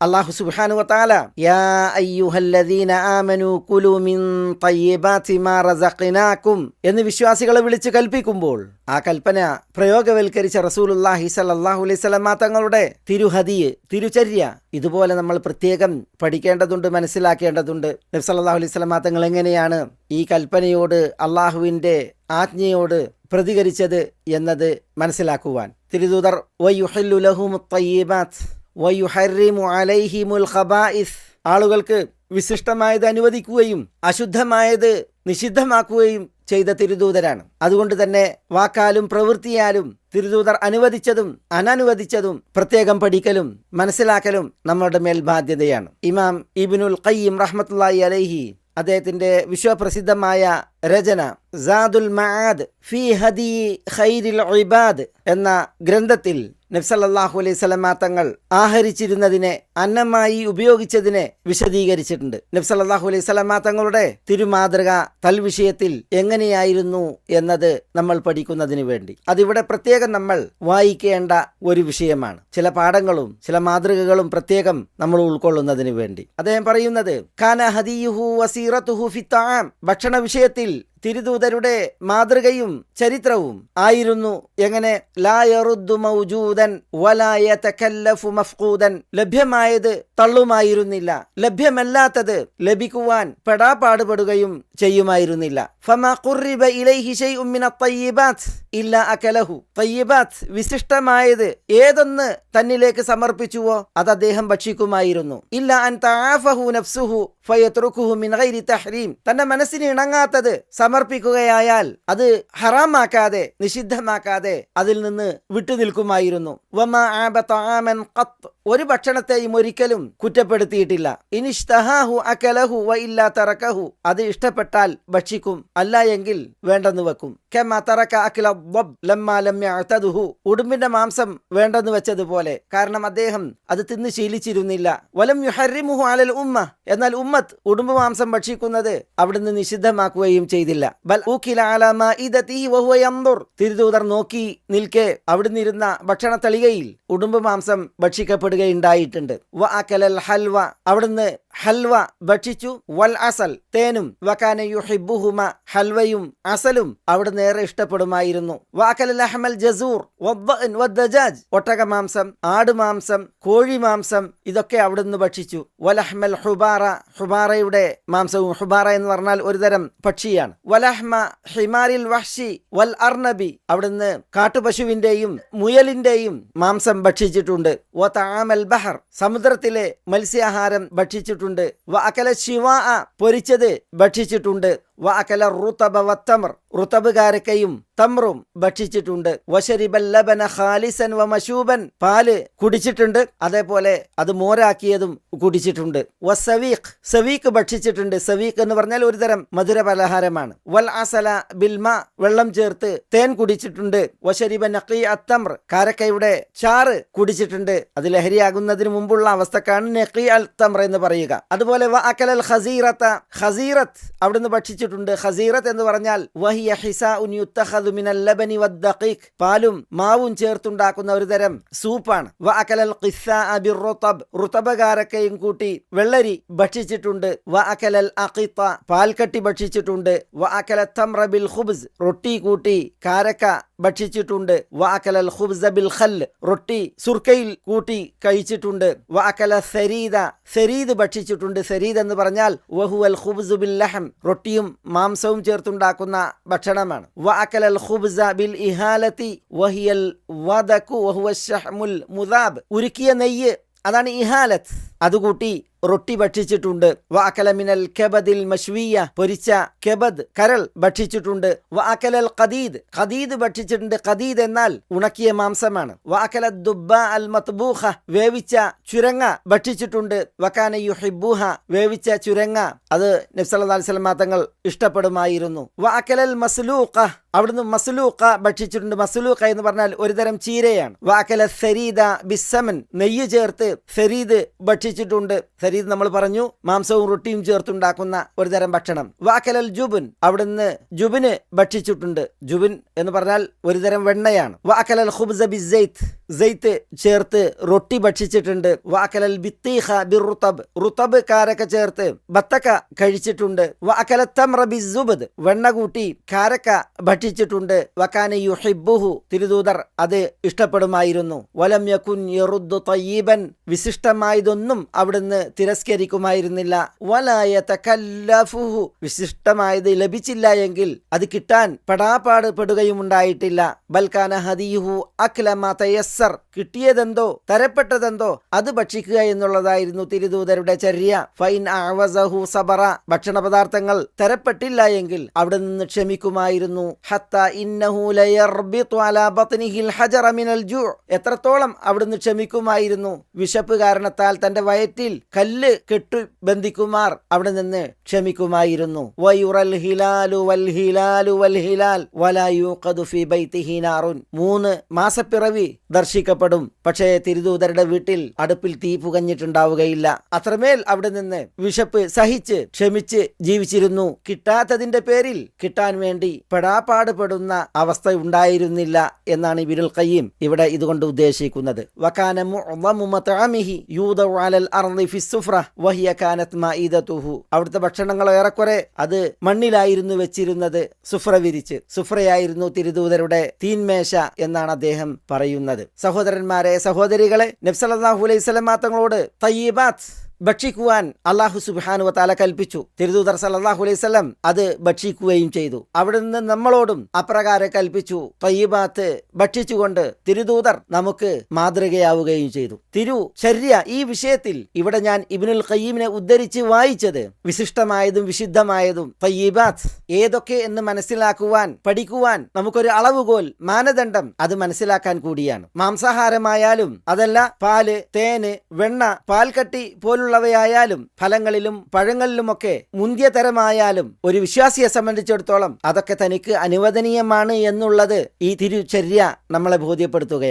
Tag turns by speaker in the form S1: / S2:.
S1: അള്ളാഹു സുബാനു വതആല യാ അയ്യുഹല്ലദീന ആമനു കുലു മിൻ തയ്യിബാതി മാ എന്ന് വിശ്വാസികളെ വിളിച്ച് കൽപ്പിക്കുമ്പോൾ ആ കൽപ്പന പ്രയോഗവൽക്കരിച്ച റസൂലുള്ളാഹി സ്വല്ലല്ലാഹു അലൈഹി തങ്ങളുടെ തിരുഹദിയ് തിരുചര്യ ഇതുപോലെ നമ്മൾ പ്രത്യേകം പഠിക്കേണ്ടതുണ്ട് മനസ്സിലാക്കേണ്ടതുണ്ട്. നബി സല്ലല്ലാഹു അലൈഹി തങ്ങൾ എങ്ങനെയാണ് ഈ കൽപ്പനയോട് അള്ളാഹുവിന്റെ ആജ്ഞയോട് പ്രതികരിച്ചത് എന്നത് മനസ്സിലാക്കുവാൻ. തിരുദൂതർ ലഹും ഖബായിസ് ആളുകൾക്ക് വിശിഷ്ടമായത് അനുവദിക്കുകയും അശുദ്ധമായത് നിഷിദ്ധമാക്കുകയും ചെയ്ത തിരുദൂതരാണ്. അതുകൊണ്ട് തന്നെ വാക്കാലും പ്രവൃത്തിയാലും തിരുദൂതർ അനുവദിച്ചതും അനനുവദിച്ചതും പ്രത്യേകം പഠിക്കലും മനസ്സിലാക്കലും നമ്മളുടെ മേൽ ബാധ്യതയാണ്. ഇമാം ഇബിനുൽ ഖയ്യിം റഹ്മത്തുള്ളാഹി അലൈഹി അദ്ദേഹത്തിന്റെ വിശ്വപ്രസിദ്ധമായ രചന സാദുൽ മആദ് ഫി ഹദി ഖൈരിൽ ഇബാദ് എന്ന ഗ്രന്ഥത്തിൽ നബ്സല്ലാഹു അലൈഹി സ്വലമ തങ്ങൾ ആഹരിച്ചിരുന്നതിനെ അന്നമായി ഉപയോഗിച്ചതിനെ വിശദീകരിച്ചിട്ടുണ്ട്. നബ്സല്ലാഹു അലൈഹി സ്വലമ തങ്ങളുടെ തിരുമാതൃക തൽവിഷയത്തിൽ എങ്ങനെയായിരുന്നു എന്നത് നമ്മൾ പഠിക്കുന്നതിന് വേണ്ടി. അതിവിടെ പ്രത്യേകം നമ്മൾ വായിക്കേണ്ട ഒരു വിഷയമാണ്. ചില പാഠങ്ങളും ചില മാതൃകകളും പ്രത്യേകം നമ്മൾ ഉൾക്കൊള്ളുന്നതിന് വേണ്ടി. അദ്ദേഹം പറയുന്നത് ഖാന ഹദിയുഹു ഫിത്താം ഭക്ഷണ വിഷയത്തിൽ തിരുദൂതരുടെ മാതൃകയും ചരിത്രവും ആയിരുന്നു. എങ്ങനെ? ലായറുദ്ദു മൗജൂദൻ വലായ തക്കല്ലഫു മഫ്കൂദൻ ലഭ്യമായത് തള്ളുമായിരുന്നില്ല. ലഭ്യമല്ലാത്തത് ലഭിക്കുവാൻ പെടാപാടുപെടുകയും ചെയ്യുമായിരുന്നില്ല. വിശിഷ്ടമായത് ഏതൊന്ന് തന്നിലേക്ക് സമർപ്പിച്ചുവോ അത് അദ്ദേഹം ഭക്ഷിക്കുമായിരുന്നു. ഇല്ല അൻ തന്റെ മനസ്സിന് ഇണങ്ങാത്തത് സമർപ്പിക്കുകയായാൽ അത് ഹറാമാക്കാതെ നിഷിദ്ധമാക്കാതെ അതിൽ നിന്ന് വിട്ടുനിൽക്കുമായിരുന്നു വമ ആമൻ ഖത്ത്. ഒരു ഭക്ഷണത്തെയും ഒരിക്കലും കുറ്റപ്പെടുത്തിയിട്ടില്ല. ഇനിഷ്തഹാഹു അകലഹു വ തറക്കഹു. അത് ഇഷ്ടപ്പെട്ടാൽ ഭക്ഷിക്കും അല്ല എങ്കിൽ വേണ്ടെന്ന് വെക്കും. കെമ തറക്ക അഖില ضب ലമ്മ ലം യഅതദുഹു. ഉടുമ്പിന്റെ മാംസം വേണ്ടെന്ന് വെച്ചതുപോലെ. കാരണം അദ്ദേഹം അത് തിന്ന് ശീലിച്ചിരുന്നില്ല. വലം യുഹറിമുഹു അലൽ ഉമ്മ. എന്നാൽ ഉമ്മത്ത് ഉടുമ്പ് മാംസം ഭക്ഷിക്കുന്നത് അവിടുന്ന് നിഷിദ്ധമാക്കുകയും ചെയ്തില്ല. ബൽ തിരുതൂതർ നോക്കി നിൽക്കെ അവിടുന്ന് ഇരുന്ന ഭക്ഷണ തളികയിൽ ഉടുമ്പ് മാംസം ഭക്ഷിക്കപ്പെടുകയുണ്ടായിട്ടുണ്ട്. വ ഹൽവ. അവിടുന്ന് ഹൽവ ഭക്ഷിച്ചു. വൽ അസൽ തേനും. വക്കാന യുഹിബുഹുമ ഹൽവയും അസലും അവിടുന്ന് നേരെ ഇഷ്ടപ്പെടുമായിരുന്നു. വാക്കൽ അഹ്മൽ ജസൂർ വദ്ദജാജ് ഒട്ടകമാംസം ആടുമാംസം കോഴിമാംസം ഇതൊക്കെ അവിടുന്ന് ഭക്ഷിച്ചു. വലഹ്മൽ ഹുബാറ ഹുബാറയുടെ മാംസവും. ഹുബാറ എന്ന് പറഞ്ഞാൽ ഒരുതരം പക്ഷിയാണ്. വലഹ്മ ഹിമാരിൽ വഹ്ഷി വൽ അർണബി അവിടുന്ന് കാട്ടുപശുവിന്റെയും മുയലിന്റെയും മാംസം ഭക്ഷിച്ചിട്ടുണ്ട്. വ താമൽ ബഹർ സമുദ്രത്തിലെ മത്സ്യാഹാരം ഭക്ഷിച്ചിട്ടുണ്ട്. വ അകല ശിവ പൊരിച്ചത് ഭക്ഷിച്ചിട്ടുണ്ട്. വ അകല റുതബ വത്തമർ. റുതബുകാരക്കയും തമ്രും ഭക്ഷിച്ചിട്ടുണ്ട്. വശരിബൽ ലബന ഖാലിസൻ വമശൂബൻ മശൂബൻ. പാൽ കുടിച്ചിട്ടുണ്ട്. അതേപോലെ അത് മോരാക്കിയതും കുടിച്ചിട്ടുണ്ട്. വസവീഖ്. സവീഖ് ഭക്ഷിച്ചിട്ടുണ്ട്. സവീഖ് എന്ന് പറഞ്ഞാൽ ഒരുതരം മധുര പലഹാരമാണ്. വൽ അസല ബിൽമ വെള്ളം ചേർത്ത് തേൻ കുടിച്ചിട്ടുണ്ട്. വശരിബ നഖി അത്തമർ കാരക്കയുടെ ചാറ് കുടിച്ചിട്ടുണ്ട്. അത് ലഹരിയാകുന്നതിന് മുമ്പുള്ള അവസ്ഥക്കാണ് നഖി അൽ തമർ എന്ന് പറയുക. അതുപോലെ വ അക്കലൽ ഖസീറത്ത. ഖസീറത്ത് അവിടുന്ന് ഭക്ഷിച്ചിട്ടുണ്ട്. ഖസീറത്ത് എന്ന് പറഞ്ഞാൽ വഹിയ ഹിസാഉൻ യുത്തഖദു മിനൽ ലബനി വദ്ദഖീഖ് പാലും മാവും ചേർത്തുണ്ടാക്കുന്ന ഒരു തരം സൂപ്പാണ്. വ റുതബകാരക്കയും കൂട്ടി വെള്ളരി ഭക്ഷിച്ചിട്ടുണ്ട്. വ അക്കലൽ അഖിത്ത പാൽക്കട്ടി ഭക്ഷിച്ചിട്ടുണ്ട്. വ ബിൽ ഖുബ്സ്. റൊട്ടി കൂട്ടി കാരക്ക ഭക്ഷിച്ചിട്ടുണ്ട്. വ അക്കലൽ ഖുബ്സ ബിൽ ഖൽ. റൊട്ടി സുർക്കയിൽ കൂട്ടി കഴിച്ചിട്ടുണ്ട്. വ അക്കല സരീദ. സരീദ് ഭക്ഷിച്ചിട്ടുണ്ട്. സരീദ് എന്ന് പറഞ്ഞാൽ വഹുവൽ ഖുബ്സു ബിൽ ലഹം. റൊട്ടിയും മാംസവും ചേർത്തുണ്ടാക്കുന്ന ഭക്ഷണമാണ്. ഖുബ്സ ബിൽ വഹിയൽ ഷഹ്മുൽ മുദാബ്. ഉരുക്കിയ നെയ്യ് അതാണ് ഇഹാലത്ത്. അതുകൂട്ടി റൊട്ടി ഭക്ഷിച്ചിട്ടുണ്ട്. വാക്കലമിനൽ കെബദിൽ മഷ്വിയ പൊരിച്ച കെബദ് കരൾ ഭക്ഷിച്ചിട്ടുണ്ട്. വാക്കലൽ ഖദീദ് ഖദീദ് ഭക്ഷിച്ചിട്ടുണ്ട്. ഖദീദ് എന്നാൽ ഉണക്കിയ മാംസമാണ്. വാക്കല ദുബ അൽ മത്ബൂഹ വേവിച്ച ചുരങ്ങ ഭക്ഷിച്ചിട്ടുണ്ട്. വക്കാന യുഹിബൂഹ വേവിച്ച ചുരങ്ങ. അത് നബ്സല്ലാ സ്വലമാ തങ്ങൾ ഇഷ്ടപ്പെടുമായിരുന്നു. വാക്കലൽ മസ്ലൂഖ അവിടുന്ന് മസ്ലൂഖ ഭക്ഷിച്ചിട്ടുണ്ട്. മസ്ലൂഖ എന്ന് പറഞ്ഞാൽ ഒരുതരം ചീരയാണ്. വാക്കല സരീദ ബിസമൻ നെയ്യ് ചേർത്ത് സരീദ് ഭക്ഷിച്ചിട്ടുണ്ട്. സരീദ് നമ്മൾ പറഞ്ഞു മാംസവും റൊട്ടിയും ചേർത്തുണ്ടാക്കുന്ന ഒരു തരം ഭക്ഷണം. വാക്കലൽ ജുബുൻ അവിടുന്ന് ജുബിന് ഭക്ഷിച്ചിട്ടുണ്ട്. ജുബിൻ എന്ന് പറഞ്ഞാൽ ഒരു തരം വെണ്ണയാണ്. വാക്കലൽ ഖുബ്സ ബി സെയ്ത്ത് ചേർത്ത് റൊട്ടി ഭക്ഷിച്ചിട്ടുണ്ട്. വാക്കലൽ ബിത്തീഹ ബി റുത്തബ് റുത്തബ് കാരക്ക ചേർത്ത് ബത്തക്ക കഴിച്ചിട്ടുണ്ട്. വാക്കല തമ്ര ബി സുബദ് വെണ്ണ കൂട്ടി കാരക്ക ഭക്ഷിച്ചിട്ടുണ്ട്. വക്കാന യുഹിബ്ബുഹു തിരുദൂതർ അത് ഇഷ്ടപ്പെടുമായിരുന്നു. വലം യക്കുൻ യറുദ്ദു തയ്യീബൻ വിശിഷ്ടമായതൊന്നും അവിടുന്ന് തിരസ്കരിക്കുമായിരുന്നില്ല. വലായ തകല്ലഫുഹു. വിശിഷ്ടമായത് ലഭിച്ചില്ല എങ്കിൽ അത് കിട്ടാൻ പടാപാട് പെടുകയും ഉണ്ടായിട്ടില്ല ബൽക്കാന ഹദിയുഹു അക്ലമ തയസ്സർ. കിട്ടിയതെന്തോ തരപ്പെട്ടതെന്തോ അത് ഭക്ഷിക്കുക എന്നുള്ളതായിരുന്നു തിരുദൂതരുടെ ചര്യ. ഫൈൻ ആവസഹു സബറ. ഭക്ഷണ പദാർത്ഥങ്ങൾ തരപ്പെട്ടില്ല എങ്കിൽ അവിടെ നിന്ന് ക്ഷമിക്കുമായിരുന്നു. ഹത്ത ഇന്നഹു എത്രത്തോളം അവിടുന്ന് ക്ഷമിക്കുമായിരുന്നു. വിശപ്പ് കാരണത്താൽ തന്റെ വയറ്റിൽ കല്ല് കെട്ടു ബന്ധിക്കുമാർ അവിടെ നിന്ന് ക്ഷമിക്കുമായിരുന്നു. വയുറൽ ഹിലാലു വൽ ഹിലാലു വൽ ഹിലാൽ മൂന്ന് മാസപ്പിറവി ദർശിക്കപ്പെടും. പക്ഷേ തിരുദൂതരുടെ വീട്ടിൽ അടുപ്പിൽ തീ പുകഞ്ഞിട്ടുണ്ടാവുകയില്ല. അത്രമേൽ അവിടെ നിന്ന് വിശപ്പ് സഹിച്ച് ക്ഷമിച്ച് ജീവിച്ചിരുന്നു. കിട്ടാത്തതിന്റെ പേരിൽ കിട്ടാൻ വേണ്ടി പെടാപ്പാടുപെടുന്ന അവസ്ഥ ഉണ്ടായിരുന്നില്ല എന്നാണ് ഇബിനുൽ ഖയ്യിം ഇവിടെ ഇതുകൊണ്ട് ഉദ്ദേശിക്കുന്നത്. യൂദഉ അലൽ ഫിസ്സുഫ്ര വഹിയ കാനത് മഈദതുഹു അവിടുത്തെ ഭക്ഷണങ്ങൾ ഏറെക്കുറെ അത് മണ്ണിലായിരുന്നു വെച്ചിരുന്നത്. സുഫ്ര വിരിച്ച്. സുഫ്രയായിരുന്നു തിരുദൂതരുടെ തീൻമേശ എന്നാണ് അദ്ദേഹം പറയുന്നത്. സഹോദരന്മാരെ സഹോദരികളെ നബ്സലാഹു അലൈഹി സ്വലമാ തങ്ങളോട് തയ്യബാത്ത്. ഭക്ഷിക്കുവാൻ അള്ളാഹു സുബാനു താല കൽപ്പിച്ചു. തിരുദൂതർ സല്ലാഹു അലൈഹി അത് ഭക്ഷിക്കുകയും ചെയ്തു. അവിടെ നിന്ന് നമ്മളോടും അപ്രകാരം കൽപ്പിച്ചു. തയ്യബാത്ത് ഭക്ഷിച്ചുകൊണ്ട് തിരുദൂതർ നമുക്ക് മാതൃകയാവുകയും ചെയ്തു. തിരു ശര്യ ഈ വിഷയത്തിൽ ഇവിടെ ഞാൻ ഇബിനുൽ ഖയ്യീമിനെ ഉദ്ധരിച്ച് വായിച്ചത്. വിശിഷ്ടമായതും വിശുദ്ധമായതും തയ്യബാത്ത് ഏതൊക്കെ എന്ന് മനസ്സിലാക്കുവാൻ പഠിക്കുവാൻ നമുക്കൊരു അളവുകോൽ മാനദണ്ഡം അത് മനസ്സിലാക്കാൻ കൂടിയാണ്. മാംസാഹാരമായാലും അതല്ല പാൽ തേന് വെണ്ണ പാൽക്കട്ടി പോലുള്ളവയായാലും ഫലങ്ങളിലും പഴങ്ങളിലുമൊക്കെ മുന്തിയ തരമായാലും ഒരു വിശ്വാസിയെ സംബന്ധിച്ചിടത്തോളം അതൊക്കെ തനിക്ക് അനുവദനീയമാണ് എന്നുള്ളത് ഈ തിരുചര്യ നമ്മളെ ബോധ്യപ്പെടുത്തുകയാണ്.